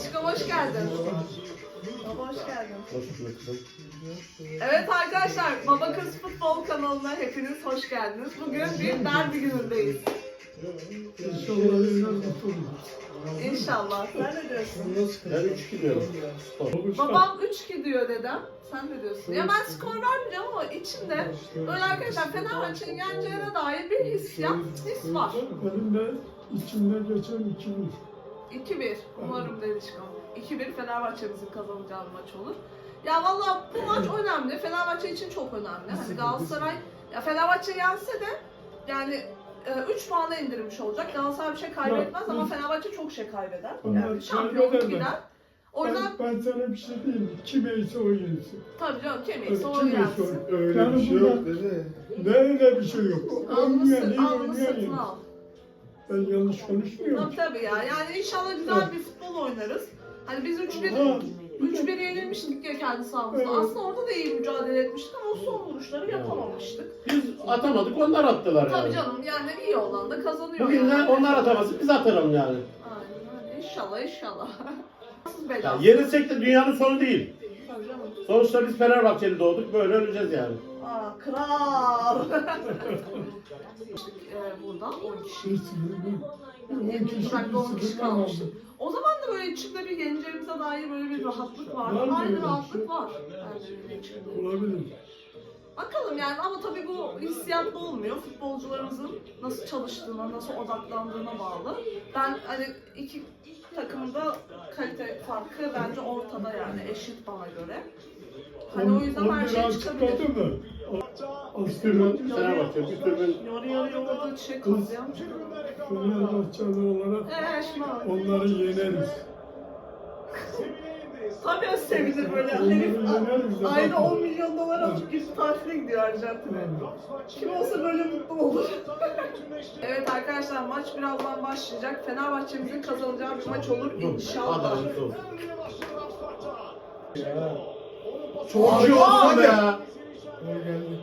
Aşkım hoş geldin. Baba hoş geldin. Hoş bulduk kızım. Evet arkadaşlar Baba Kız Futbol kanalına hepiniz hoş geldiniz. Bugün bir derbi günündeyiz. İnşallah. Sen ne diyorsun? Ben 3 gidiyorum. Babam 3-2 diyor dedem. Sen ne diyorsun? Ya ben skor vermeyeceğim ama içimde böyle arkadaşlar Fenerbahçe'nin yeneceğine dair bir hissiyat, his var. Benim de içimde geçen iki 2-1 umarım Delişkan. 2-1 Fenerbahçe'mizin kazanacağı bir maç olur. Ya valla bu maç önemli. Fenerbahçe için çok önemli. Hani Galatasaray ya Fenerbahçe yense de yani 3 puana indirmiş olacak. Galatasaray bir şey kaybetmez ama Fenerbahçe çok şey kaybeder. Yani şampiyonluk kaybederler. gider. O yüzden Ben, ben sana bir şey diyeyim. Kime ise o yensin. tabii canım Evet, kemikse o kim yensin. Öyle Yani bir şey yok dedi. Ne öyle bir şey yok. Almışsın, almışsın al. Ben yanlış konuşmuyorum. Tabii tabii ya. Yani inşallah güzel bir futbol oynarız. Hani biz 3-1 Ha. 3-1 yenilmiştik ya kendi sahamızda. Evet. Aslında orada da iyi mücadele etmiştik ama o son vuruşları yapamamıştık. Biz atamadık onlar attılar yani. Tabii canım yani iyi olan da kazanıyor. Bugün de yani. onlar atamasın biz atalım yani. Aynen öyle. İnşallah inşallah. Nasıl Ya bela? yenilsek de dünyanın sonu değil. Tabii canım. Sonuçta biz Fenerbahçeli doğduk böyle öleceğiz yani. Aa kral. ee, buradan 10 kişi. Yani On kişi uzakta 10 kişi sınırdan kalmıştı. aldı. O zaman da böyle içimde bir yeneceğimize dair böyle bir rahatlık var. Var mı Aynı öyle rahatlık şey? var. İçimde. Olabilir. Bakalım yani ama tabii bu hissiyatla olmuyor. Futbolcularımızın nasıl çalıştığına, nasıl odaklandığına bağlı. Ben hani iki takımın da kalite farkı bence ortada yani eşit bana göre. Hani o yüzden her şey çıkabilir. mı? Aslında Fenerbahçe bir türlü Yarı yarı yoğurduğu çiçek kazıyan. Fenerbahçeli olarak şimdi onları yeneriz. tabii sevinir böyle. Herif yeneriz de ayda bakın. 10 milyon dolar alıp gidip tatile gidiyor Arjantin'e. Kim olsa böyle mutlu olur. evet arkadaşlar maç birazdan başlayacak. Fenerbahçe'mizin kazanacağı bir maç olur inşallah. Adam dur. Ya. Çok iyi olsun be. O geldi.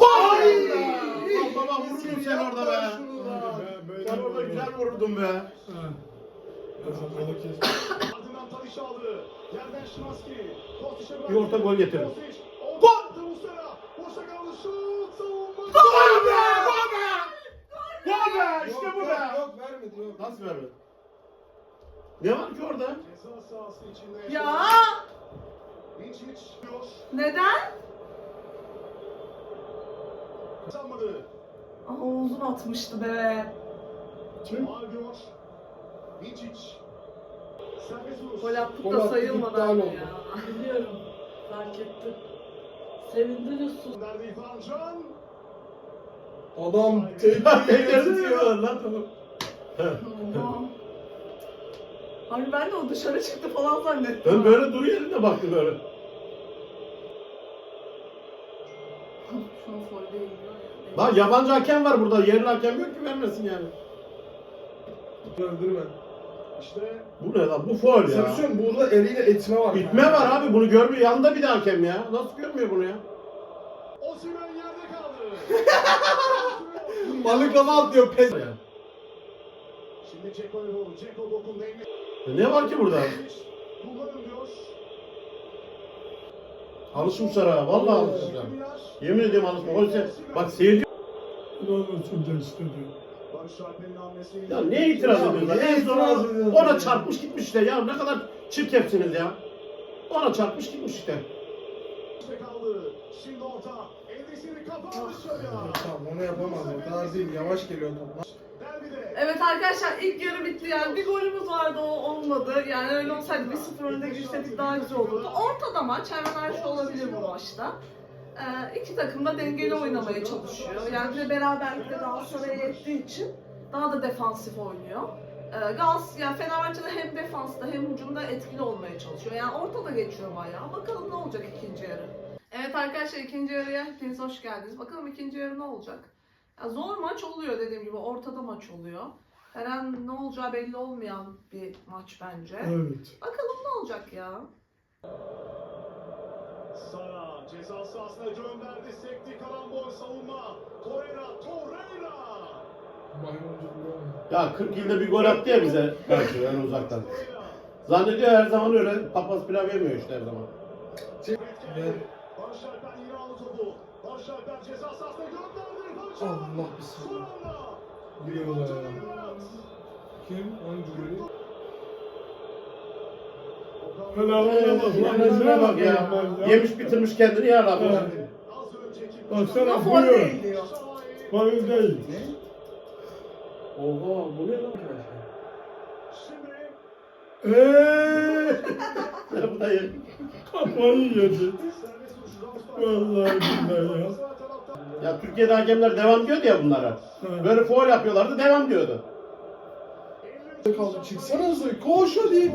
Ay! Lan Baba vurdun sen orada be. Sen orada güzel vurdun be. Ha. Bir orta gol getirin. Gol! Gol be! Gol be! Gol be! İşte bu be! Yok vermedi. Nasıl vermedi? Ne var ki orada? Ya neden? Aa, uzun atmıştı be. Kim? Gol attık da sayılmadı abi ya. Biliyorum. Fark ettim. Sevindiriyorsun. Adam tehlikeli tutuyor. lan tamam. Abi ben de o dışarı çıktı falan zannettim. Ben böyle duru yerinde baktım böyle. Şu an değil ya. Lan yabancı hakem var burada. Yerli hakem yok ki vermesin yani. Öldürme. Bu ne lan? Bu foul ya. Sen söylüyorum burada eliyle itme var. İtme var abi bunu görmüyor. Yanında bir de hakem ya. Nasıl görmüyor bunu ya? Balıklama atlıyor pes. Ya. Ya Ne var ki burada? Alışmışlar ha. Vallahi alışmışlar. Yemin ediyorum alışmış. Oysa bak seyirci Ne ya neye itiraz ediyorlar? En son ona, çarpmış gitmiş işte ya. Ne kadar çirkefsiniz ya. Ona çarpmış gitmiş işte. Tamam onu yapamaz. O kadar değil. Yavaş geliyor top. Evet arkadaşlar ilk yarı bitti yani bir golümüz vardı o olmadı yani öyle olsaydı 1-0 önde girseydik daha güzel olurdu. Ortada maç hemen her şey olabilir bu maçta. Ee, iki takım da dengeli oynamaya çalışıyor. Yani bir de beraberlikte Galatasaray'a yettiği için daha da defansif oynuyor. Ee, Gals, yani Fenerbahçe'de hem defansta hem hücumda etkili olmaya çalışıyor. Yani ortada geçiyor bayağı. Bakalım ne olacak ikinci yarı. Evet arkadaşlar ikinci yarıya hepiniz hoş geldiniz. Bakalım ikinci yarı ne olacak? Ya zor maç oluyor dediğim gibi ortada maç oluyor. Her an ne olacağı belli olmayan bir maç bence. Evet. Bakalım ne olacak ya. Sara ceza sahasına gönderdi. Sekti karambol savunma. Torreira, Torreira. Ya 40 yılda bir gol attı ya bize karşı yani uzaktan. Zannediyor her zaman öyle papaz pilav yemiyor işte her zaman. Gel. Barış Alper yine aldı topu. Barış Alper ceza Alper. Allah bismillah. Vuruyorlar ya. Kim? Hangi? Helal şuna bak ya. Yemiş bitirmiş kendini ya Rabbi. Evet. Baksana diyor. Faul değil. Oha bu ne lan? Eee kafayı yedi. Vallahi billahi ya. Ya Türkiye'de hakemler devam diyordu ya bunlara. Ha. Böyle foul yapıyorlardı devam diyordu. Kaldı. Çıksana hızlı. Koş hadi. Ceko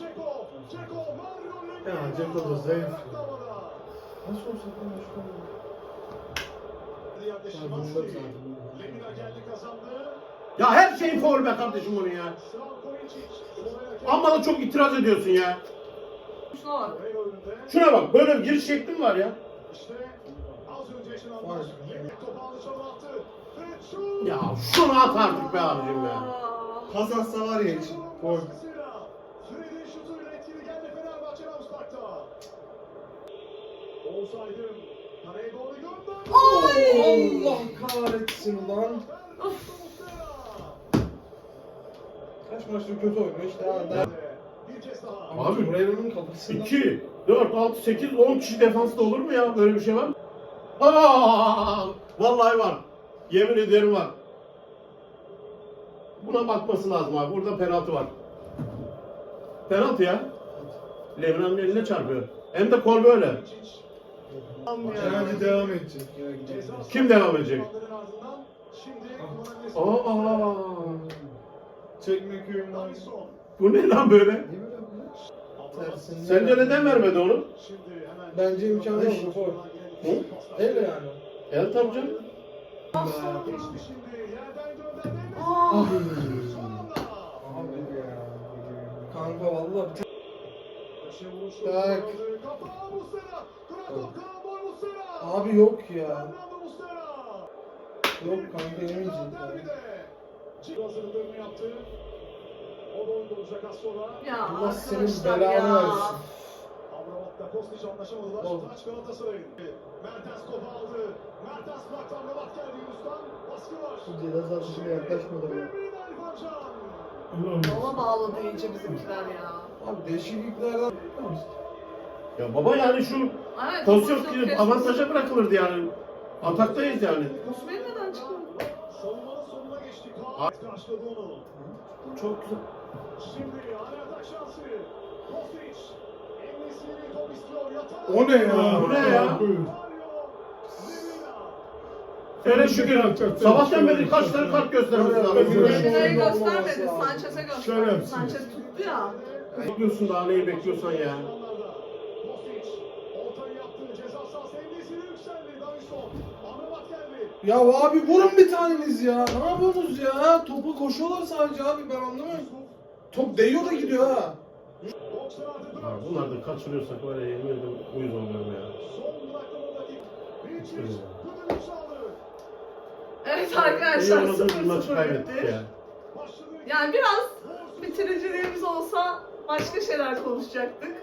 Ceko. Ceko. Ya Dzeko da zayıf. Nasıl olsa ben başka. Ya her şeyin foul be kardeşim onun ya. Amma da çok itiraz ediyorsun ya. Şuna bak böyle bir giriş şeklim var ya. Ya şunu at artık be abicim ya. Kazansa var ya için. Gol. Gönderdi. Allah kahretsin lan. Kaç maçtır kötü oynuyor işte. Ha. Abi, Torreira'nın kafasında. 2, 4, 6, 8, 10 kişi defansta olur mu ya? Böyle bir şey var mı? Aa, vallahi var. Yemin ederim var. Buna bakması lazım abi. Burada penaltı var. Penaltı ya. Lemina'nın eline çarpıyor. Hem de kol böyle. Herhalde devam edecek. Kim devam edecek? Aa, aa. Çekme köyünden. Davinson. Bu ne lan böyle? Tersinden. Sence neden vermedi onu? Şimdi hemen Bence imkanı yok. Gol. Hı? Öyle yani. El tabii canım. Aa. Kanka valla. Vuruşu. Tak. Abi yok ya. Yok kanka yemeyecek ya. Ya Allah senin belanı ya. versin. Amrabat'la Kostić anlaşamadılar. Oldu. Taç Galatasaray'ın. Mertens topu aldı. Mertens bıraktı Amrabat geldi Yunus'tan. Baskı var. Ceza sahasına yaklaşmadı. Allah'ım. Yola bağladı iyice bizimkiler ya. Abi değişikliklerden Ya baba yani şu Evet, pozisyon kesin. avantaja bırakılırdı yani. Ataktayız yani. Osman neden çıkmadı? Savunmanın sonuna geçti. Ay. Kaan karşıladı onu. Çok güzel. O ne ya? Bu ne ya? Hele şükür. Sabahtan beri kaç tane kart evet. Lemina'yı Olması göstermedi. lazım. Sanchez'e gösterdi. Sanchez tuttu ya. Bekliyorsun daha neyi bekliyorsan ya. Ya abi vurun bir taneniz ya. Ne yapıyorsunuz ya? Topu koşuyorlar sadece abi ben anlamıyorum. Top değiyor da gidiyor ha. 90 artı dört. Ya Bunlar da kaçırıyorsak var ya yemin ederim uyuz oluyorum ya. Evet İyi arkadaşlar oynadığımız bir maçı 0-0 kaybettik bitti. ya. Yani biraz bitiriciliğimiz olsa başka şeyler konuşacaktık.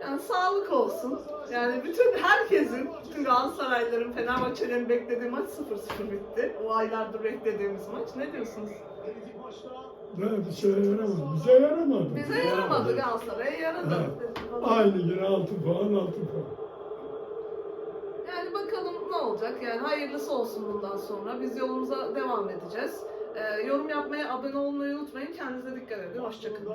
Yani sağlık olsun. Yani bütün herkesin, bütün Galatasaraylıların, Fenerbahçelerin beklediği maç 0-0 bitti. O aylardır beklediğimiz maç. Ne diyorsunuz? Ne bir şeye yaramadı. Bize yaramadı. Bize yaramadı Galatasaray'a yaradı. Aynı yine 6 puan 6 puan. Yani bakalım ne olacak. Yani hayırlısı olsun bundan sonra. Biz yolumuza devam edeceğiz. Ee, yorum yapmayı, abone olmayı unutmayın. Kendinize dikkat edin. Hoşçakalın.